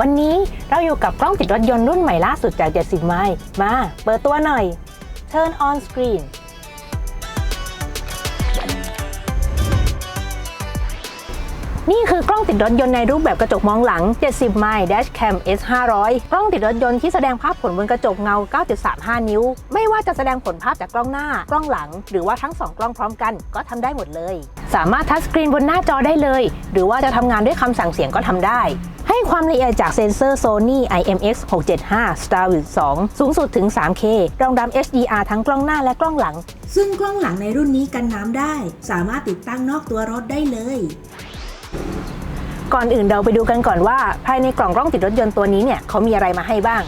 วันนี้เราอยู่กับกล้องติดรถยนต์รุ่นใหม่ล่าสุดจาก 70 ไมล์มา เปิดตัวหน่อย Turn on screen นี่คือกล้องติดรถยนต์ในรูปแบบกระจกมองหลัง 70 ไมล์ Dash Cam S 500กล้องติดรถยนต์ที่แสดงภาพผลบนกระจกเงา 9.35 นิ้ว ไม่ว่าจะแสดงผลภาพจากกล้องหน้า กล้องหลัง หรือว่าทั้ง 2 กล้องพร้อมกัน ก็ทำได้หมดเลย สามารถทัชสกรีนบนหน้าจอได้เลย หรือว่าจะทำงานด้วยคำสั่งเสียงก็ทำได้ให้ความละเอียดจากเซ็นเซอร์ Sony IMX 675 Starwind 2สูงสุดถึง 3K รองรับ HDR ทั้งกล้องหน้าและกล้องหลัง ซึ่งกล้องหลังในรุ่นนี้กันน้ำได้ สามารถติดตั้งนอกตัวรถได้เลย ก่อนอื่นเราไปดูกันก่อนว่า ภายในกล่องกล้องติดรถยนต์ตัวนี้เนี่ยเขามีอะไรมาให้บ้าง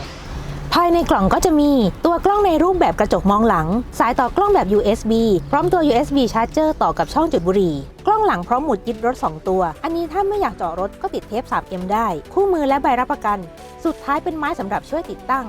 ภายในกล่องก็จะมีตัวกล้องในรูปแบบกระจกมองหลัง สายต่อกล้องแบบ USB พร้อมตัว USB Charger ต่อกับช่องจุดบุหรี่กล้องหลังพร้อมหมุดยึดรถ 2 ตัว อันนี้ถ้าไม่อยากเจาะรถก็ติดเทป 3M ได้ คู่มือและใบรับประกัน สุดท้ายเป็นไม้สำหรับช่วยติดตั้ง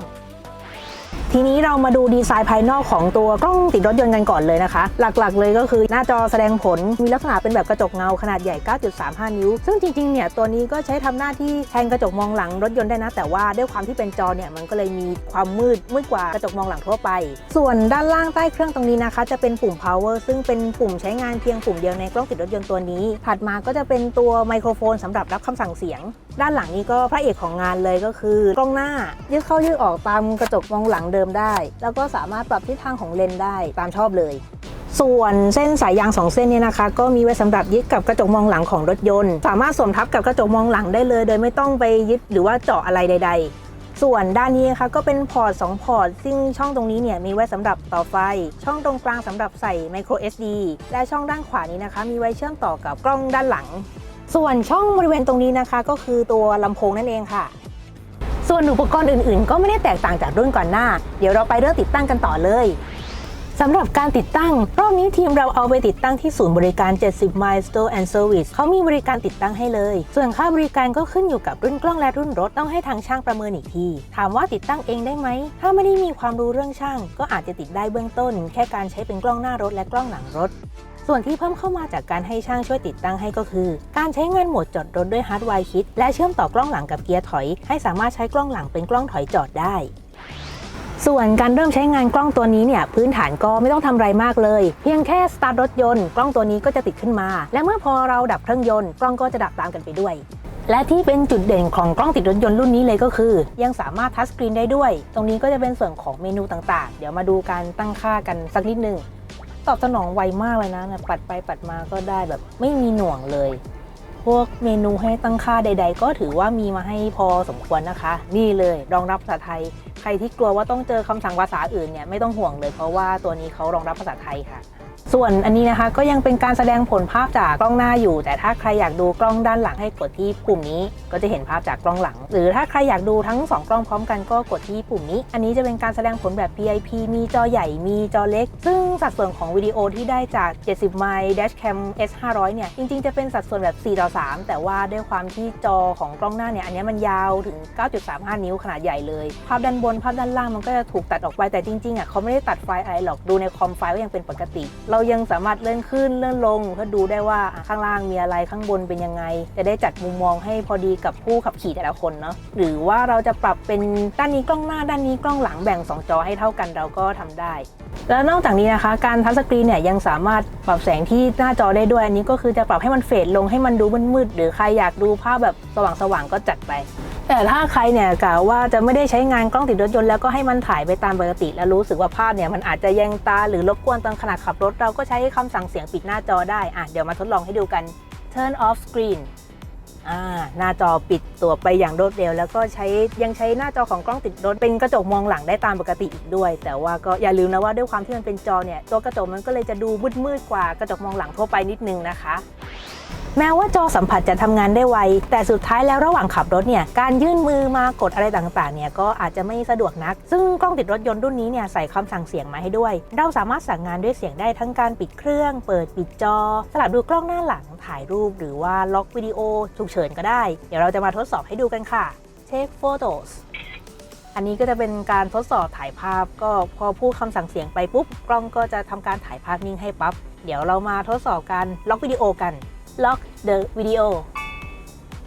ทีนี้เรามาดูดีไซน์ภายนอกของตัวกล้องติดรถยนต์กันก่อนเลยนะคะ หลักๆ เลยก็คือหน้าจอแสดงผลมีลักษณะเป็นแบบกระจกเงาขนาดใหญ่ 9.35 นิ้ว ซึ่งจริงๆ เนี่ยตัวนี้ก็ใช้ทำหน้าที่แทนกระจกมองหลังรถยนต์ได้นะ แต่ว่าด้วยความที่เป็นจอเนี่ยมันก็เลยมีความมืดมืดกว่ากระจกมองหลังทั่วไป ส่วนด้านล่างใต้เครื่องตรงนี้นะคะ จะเป็นปุ่ม power ซึ่งเป็นปุ่มใช้งานเพียงปุ่มเดียวในกล้องติดรถยนต์ตัวนี้ ถัดมาก็จะเป็นตัวไมโครโฟนสำหรับรับคำสั่งเสียง ด้านหลังนี้ก็พระเอกของงานเลยก็คือกล้องหน้ายืดเข้ายืดออกตามกระจกมองหลังเดิมได้ แล้วก็สามารถปรับทิศทางของเลนได้ตามชอบเลย ส่วนเส้นสายยาง 2 เส้นเนี่ยนะคะ ก็มีไว้สำหรับยึดกับกระจกมองหลังของรถยนต์ สามารถสวมทับกับกระจกมองหลังได้เลย โดยไม่ต้องไปยึดหรือว่าเจาะอะไรใด ๆส่วนด้านนี้นะคะก็เป็นพอร์ต 2 พอร์ต ซึ่งช่องตรงนี้เนี่ยมีไว้สำหรับต่อไฟ ช่องตรงกลางสำหรับใส่ micro SD และช่องด้านขวานี้นะคะ มีไว้เชื่อมต่อกับกล้องด้านหลัง ส่วนช่องบริเวณตรงนี้นะคะ ก็คือตัวลำโพงนั่นเองค่ะ ส่วนอุปกรณ์อื่นๆ ก็ไม่ได้แตกต่างจากรุ่นก่อนหน้า เดี๋ยวเราไปเริ่มติดตั้งกันต่อเลยสำหรับการติดตั้ง รอบนี้ทีมเราเอาไปติดตั้งที่ศูนย์บริการ 70 Mile Store and Service เขามีบริการติดตั้งให้เลย ส่วนค่าบริการก็ขึ้นอยู่กับรุ่นกล้องและรุ่นรถต้องให้ทางช่างประเมินอีกที ถามว่าติดตั้งเองได้ไหม ถ้าไม่ได้มีความรู้เรื่องช่าง ก็อาจจะติดได้เบื้องต้น แค่การใช้เป็นกล้องหน้ารถและกล้องหลังรถ ส่วนที่เพิ่มเข้ามาจากการให้ช่างช่วยติดตั้งให้ก็คือ การใช้งานโหมดจอดรถด้วยฮาร์ดไวร์คิดและเชื่อมต่อกล้องหลังกับเกียร์ถอย ให้สามารถใช้กล้องหลังเป็นกล้องถอยจอดได้ส่วนการเริ่มใช้งานกล้องตัวนี้เนี่ยพื้นฐานก็ไม่ต้องทำอะไรมากเลย เพียงแค่สตาร์ทรถยนต์กล้องตัวนี้ก็จะติดขึ้นมา และเมื่อพอเราดับเครื่องยนต์กล้องก็จะดับตามกันไปด้วย และที่เป็นจุดเด่นของกล้องติดรถยนต์รุ่นนี้เลยก็คือ ยังสามารถทัชสกรีนได้ด้วย ตรงนี้ก็จะเป็นส่วนของเมนูต่างๆ เดี๋ยวมาดูการตั้งค่ากันสักนิดนึง ตอบสนองไวมากเลยนะปัดไปปัดมาก็ได้แบบไม่มีหน่วงเลย พวกเมนูให้ตั้งค่าใด ๆ ก็ถือว่ามีมาให้พอสมควรนะคะ นี่เลยรองรับภาษาไทย ใครที่กลัวว่าต้องเจอคำสั่งภาษาอื่นเนี่ยไม่ต้องห่วงเลยเพราะว่าตัวนี้เขารองรับภาษาไทยค่ะ ส่วนอันนี้นะคะก็ยังเป็นการแสดงผลภาพจากกล้องหน้าอยู่ แต่ถ้าใครอยากดูกล้องด้านหลังให้กดที่ปุ่มนี้ ก็จะเห็นภาพจากกล้องหลัง หรือถ้าใครอยากดูทั้ง 2 กล้องพร้อมกันก็กดที่ปุ่มนี้ อันนี้จะเป็นการแสดงผลแบบ PIP มีจอใหญ่มีจอเล็ก ซึ่งสัดส่วนของวิดีโอที่ได้จาก 70ไมล์ Dash Cam S 500เนี่ยจริงๆจะเป็นสัดส่วนแบบ4ต่อ3แต่ว่าด้วยความที่จอของกล้องหน้าเนี่ยอันนี้มันยาวถึง 9.35 นิ้วขนาดใหญ่เลย ภาพด้านบนภาพด้านล่างมันก็จะถูกตัดออกไปแต่จริงๆอะเขาไม่ได้ตัดไฟล์อะไรหรอกดูในคอมไฟล์ก็ยังเป็นปกติเรายังสามารถเลื่อนขึ้นเลื่อนลงเพื่อดูได้ว่าข้างล่างมีอะไรข้างบนเป็นยังไง จะได้จัดมุมมองให้พอดีกับผู้ขับขี่แต่ละคนเนาะหรือว่าเราจะปรับเป็นด้านนี้กล้องหน้าด้านนี้กล้องหลังแบ่ง 2 จอให้เท่ากันเราก็ทำได้ แล้วนอกจากนี้นะคะ การทัชสกรีนเนี่ยยังสามารถปรับแสงที่หน้าจอได้ด้วยอันนี้ก็คือจะปรับให้มันเฟดลงให้มันดูมืดๆหรือใครอยากดูภาพแบบสว่างๆก็จัดไป แต่ถ้าใครเนี่ยกล่าวว่าจะไม่ได้ใช้งานกล้องติดรถยนต์แล้วก็ให้มันถ่ายไปตามปกติ แล้วรู้สึกว่าภาพเนี่ยมันอาจจะแยงตาหรือรบกวนตอนขณะขับรถ เราก็ใช้คำสั่งเสียงปิดหน้าจอได้อะเดี๋ยวมาทดลองให้ดูกัน turn off screen อ่าหน้าจอปิดตัวไปอย่างรวดเร็ว แล้วก็ใช้ยังใช้หน้าจอของกล้องติดรถเป็นกระจกมองหลังได้ตามปกติอีกด้วย แต่ว่าก็อย่าลืมนะว่าด้วยความที่มันเป็นจอเนี่ยตัวกระจกมันก็เลยจะดูมืดๆกว่ากระจกมองหลังทั่วไปนิดนึงนะคะ แม้ว่าจอสัมผัสจะทำงานได้ไว แต่สุดท้ายแล้วระหว่างขับรถเนี่ยการยื่นมือมากดอะไรต่างๆเนี่ยก็อาจจะไม่สะดวกนัก ซึ่งกล้องติดรถยนต์รุ่นนี้เนี่ยใส่คำสั่งเสียงมาให้ด้วย เราสามารถสั่งงานด้วยเสียงได้ทั้งการปิดเครื่อง เปิดปิดจอ สลับดูกล้องหน้าหลังถ่ายรูป หรือว่าล็อกวิดีโอฉุกเฉินก็ได้ เดี๋ยวเราจะมาทดสอบให้ดูกันค่ะ Take photos อันนี้ก็จะเป็นการทดสอบถ่ายภาพก็พอพูดคำสั่งเสียงไปปุ๊บ กล้องก็จะทำการถ่ายภาพนิ่งให้ปั๊บ เดี๋ยวเรามาทดสอบการล็อกวิดีโอกัน lock the video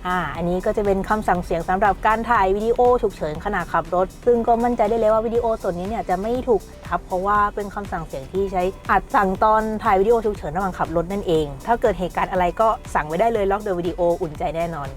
อ่า อันนี้ก็จะเป็นคำสั่งเสียงสำหรับการถ่ายวิดีโอฉุกเฉินขณะขับรถ ซึ่งก็มั่นใจได้เลยว่าวิดีโอส่วนนี้เนี่ยจะไม่ถูกทับเพราะว่าเป็นคำสั่งเสียงที่ใช้อัดสั่งตอนถ่ายวิดีโอฉุกเฉินระหว่างขับรถนั่นเอง ถ้าเกิดเหตุการณ์อะไรก็สั่งไว้ได้เลยล็อกเดอวิดีโออุ่นใจแน่นอน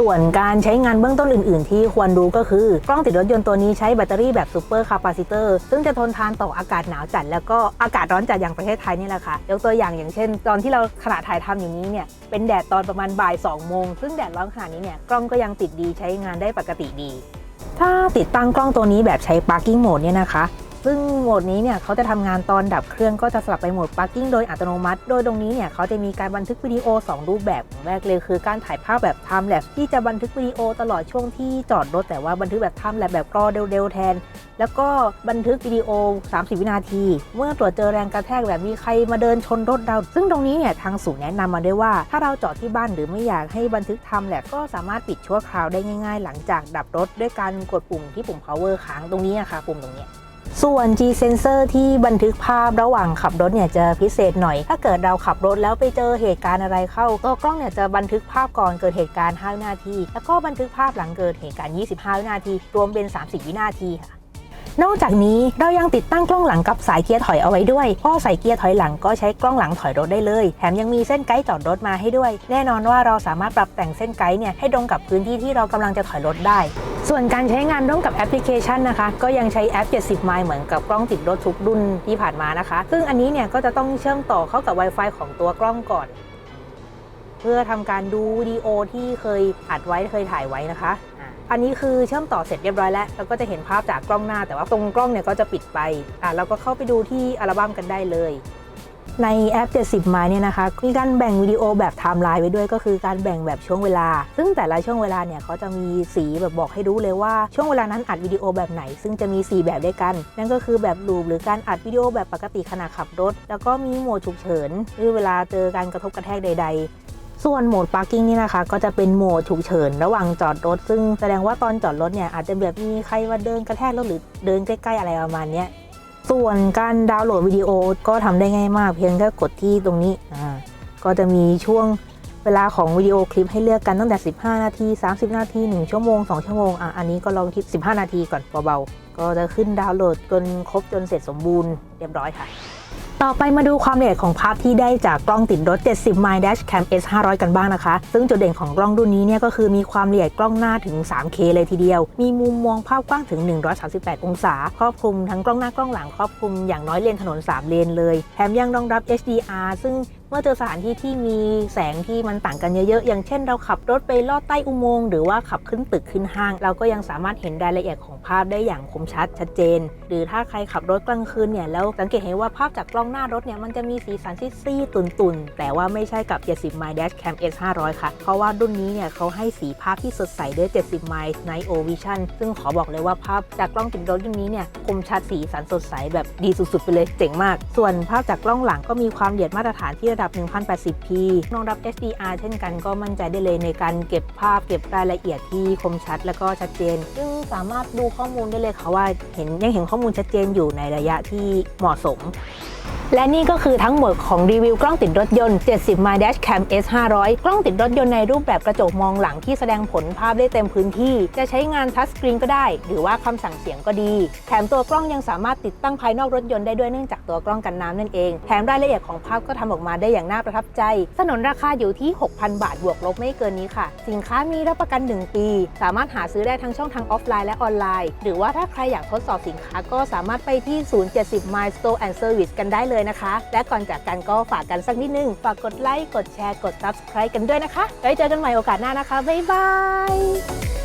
ส่วนการใช้งานเบื้องต้นอื่น ๆ ที่ควรรู้ก็คือกล้องติดรถยนต์ตัวนี้ใช้แบตเตอรี่แบบซูเปอร์คาปาซิเตอร์ซึ่งจะทนทานต่ออากาศหนาวจัด แล้วก็อากาศร้อนจัดอย่างประเทศไทยนี่แหละค่ะยกตัวอย่างอย่างเช่น ตอนที่เราขณะถ่ายทำอยู่นี้เนี่ยเป็นแดดตอนประมาณบ่าย2โมงซึ่งแดดร้อนขนาดนี้เนี่ยกล้องก็ยังติดดีใช้งานได้ปกติดี ถ้าติดตั้งกล้องตัวนี้แบบใช้ parking mode เนี่ยนะคะ ซึ่งโหมดนี้เนี่ยเขาจะทำงานตอนดับเครื่องก็จะสลับไปโหมด parking โดยอัตโนมัติ โดยตรงนี้เนี่ยเขาจะมีการบันทึกวิดีโอ 2 รูปแบบแรกเลยคือการถ่ายภาพแบบ time lapse ที่จะบันทึกวิดีโอตลอดช่วงที่จอดรถแต่ว่าบันทึกแบบ time lapse แบบกรอเร็วๆแทน แล้วก็บันทึกวิดีโอ 30 วินาที เมื่อตรวจเจอแรงกระแทกแบบมีใครมาเดินชนรถเรา ซึ่งตรงนี้เนี่ยทางศูนย์แนะนำมาด้วยว่า ถ้าเราจอดที่บ้านหรือไม่อยากให้บันทึกทำและก็สามารถปิดชั่วคราวได้ง่าย ๆ หลังจากดับรถด้วยการกดปุ่มที่ปุ่ม power ค้างตรงนี้อะค่ะปุ่มตรงนี้ ส่วน G sensor ที่บันทึกภาพระหว่างขับรถเนี่ยจะพิเศษหน่อย ถ้าเกิดเราขับรถแล้วไปเจอเหตุการณ์อะไรเข้าตัวกล้องเนี่ยจะบันทึกภาพก่อนเกิดเหตุการณ์ 5 วินาที แล้วก็บันทึกภาพหลังเกิดเหตุการณ์ 25 วินาที รวมเป็น 30 วินาทีค่ะนอกจากนี้เรายังติดตั้งกล้องหลังกับสายเกียร์ถอยเอาไว้ด้วยพอใส่เกียร์ถอยหลังก็ใช้กล้องหลังถอยรถได้เลย แถมยังมีเส้นไกด์จอดรถมาให้ด้วย แน่นอนว่าเราสามารถปรับแต่งเส้นไกด์เนี่ยให้ตรงกับพื้นที่ที่เรากำลังจะถอยรถได้ ส่วนการใช้งานร่วมกับแอปพลิเคชันนะคะ ก็ยังใช้แอป 70 ไมล์เหมือนกับกล้องติดรถทุกรุ่นที่ผ่านมานะคะ ซึ่งอันนี้เนี่ยก็จะต้องเชื่อมต่อเข้ากับ Wi-Fi ของตัวกล้องก่อน เพื่อทำการดูวิดีโอที่เคยอัดไว้เคยถ่ายไว้นะคะอะอันนี้คือเชื่อมต่อเสร็จเรียบร้อยแล้วแล้วก็จะเห็นภาพจากกล้องหน้า แต่ว่าตรงกล้องเนี่ยก็จะปิดไปอะเราก็เข้าไปดูที่อัลบั้มกันได้เลย ในแอป 70มาเนี่ยนะคะ มีการแบ่งวิดีโอแบบไทม์ไลน์ไว้ด้วยก็คือการแบ่งแบบช่วงเวลา ซึ่งแต่ละช่วงเวลาเนี่ยเขาจะมีสีแบบบอกให้รู้เลยว่าช่วงเวลานั้นอัดวิดีโอแบบไหน ซึ่งจะมี 4 แบบด้วยกัน นั่นก็คือแบบลูปหรือการอัดวิดีโอแบบปกติขณะขับรถ แล้วก็มีโหมดฉุกเฉินหรือเวลาเจอการกระทบกระแทกใด ๆส่วนโหมด parking นี่นะคะ ก็จะเป็นโหมดฉุกเฉินระหว่างจอดรถ ซึ่งแสดงว่าตอนจอดรถเนี่ยอาจจะแบบมีใครมาเดินกระแทกรถหรือเดินใกล้ ๆ อะไรประมาณนี้ ส่วนการดาวน์โหลดวิดีโอก็ทำได้ง่ายมาก เพียงแค่กดที่ตรงนี้อ่าก็จะมีช่วงเวลาของวิดีโอคลิปให้เลือกกันตั้งแต่ 15 นาที 30 นาที 1 ชั่วโมง 2 ชั่วโมงอะอันนี้ก็ลองคิด 15 นาทีก่อนเบาๆ ก็จะขึ้นดาวน์โหลดจนครบจนเสร็จสมบูรณ์เรียบร้อยค่ะ ต่อไปมาดูความละเอียดของภาพที่ได้จากกล้องติดรถ 70 My Dash Cam S 500 กันบ้างนะคะ ซึ่งจุดเด่นของกล้องรุ่นนี้เนี่ยก็คือมีความละเอียดกล้องหน้าถึง 3K เลยทีเดียว มีมุมมองภาพกว้างถึง 138 องศา ครอบคลุมทั้งกล้องหน้ากล้องหลังครอบคลุมอย่างน้อยเลนถนน 3 เลนเลย แถมยังรองรับ HDR ซึ่ง เมื่อเจอสถานที่ที่มีแสงที่มันต่างกันเยอะๆ อย่างเช่นเราขับรถไปลอดใต้อุโมงค์หรือว่าขับขึ้นตึกขึ้นห้าง เราก็ยังสามารถเห็นรายละเอียดของภาพได้อย่างคมชัดชัดเจน หรือถ้าใครขับรถกลางคืนเนี่ยแล้วสังเกตเห็นว่าภาพจากกล้องหน้ารถเนี่ยมันจะมีสีสันซีดๆตุ่นๆ แต่ว่าไม่ใช่กับ 70 My Dash Cam S 500ค่ะ เพราะว่ารุ่นนี้เนี่ยเขาให้สีภาพที่สดใสด้วย 70 My Night O Vision ซึ่งขอบอกเลยว่าภาพจากกล้องติดรถรุ่นนี้เนี่ยคมชัดสีสันสดใสแบบดีสุดๆไปเลยเจ๋งมาก ส่วนภาพจากกล้องหลังก็มีความละเอียดมาตรฐานที่ระดับ 1080p รองรับ HDR เช่นกันก็มั่นใจได้เลยในการเก็บภาพเก็บรายละเอียดที่คมชัด และก็ชัดเจน ซึ่งสามารถดูข้อมูลได้เลยค่ะว่าเห็นยังเห็นข้อมูลชัดเจนอยู่ในระยะที่เหมาะสม และนี่ก็คือทั้งหมดของรีวิวกล้องติดรถยนต์ 70 My Dash Cam S 500 กล้องติดรถยนต์ในรูปแบบกระจกมองหลังที่แสดงผลภาพได้เต็มพื้นที่ จะใช้งานทัชสกรีนก็ได้ หรือว่าคำสั่งเสียงก็ดี แถมตัวกล้องยังสามารถติดตั้งภายนอกรถยนต์ได้ด้วยเนื่องจากตัวกล้องกันน้ำนั่นเอง แถมรายละเอียดของภาพก็ทำออกมาได้อย่างน่าประทับใจ สนนราคาอยู่ที่ 6,000 บาทบวกลบไม่เกินนี้ค่ะ สินค้ามีรับประกัน 1 ปี สามารถหาซื้อได้ทั้งช่องทางออฟไลน์และออนไลน์ หรือว่าถ้าใครอยากทดสอบสินค้าก็สามารถไปที่ 070 My Store and Service กันได้เลยนะคะ และก่อนจากกันก็ฝากกันสักนิดนึง ฝากกดไลค์ กดแชร์ กด Subscribe กันด้วยนะคะ ไว้เจอกันใหม่โอกาสหน้านะคะ บ๊ายบาย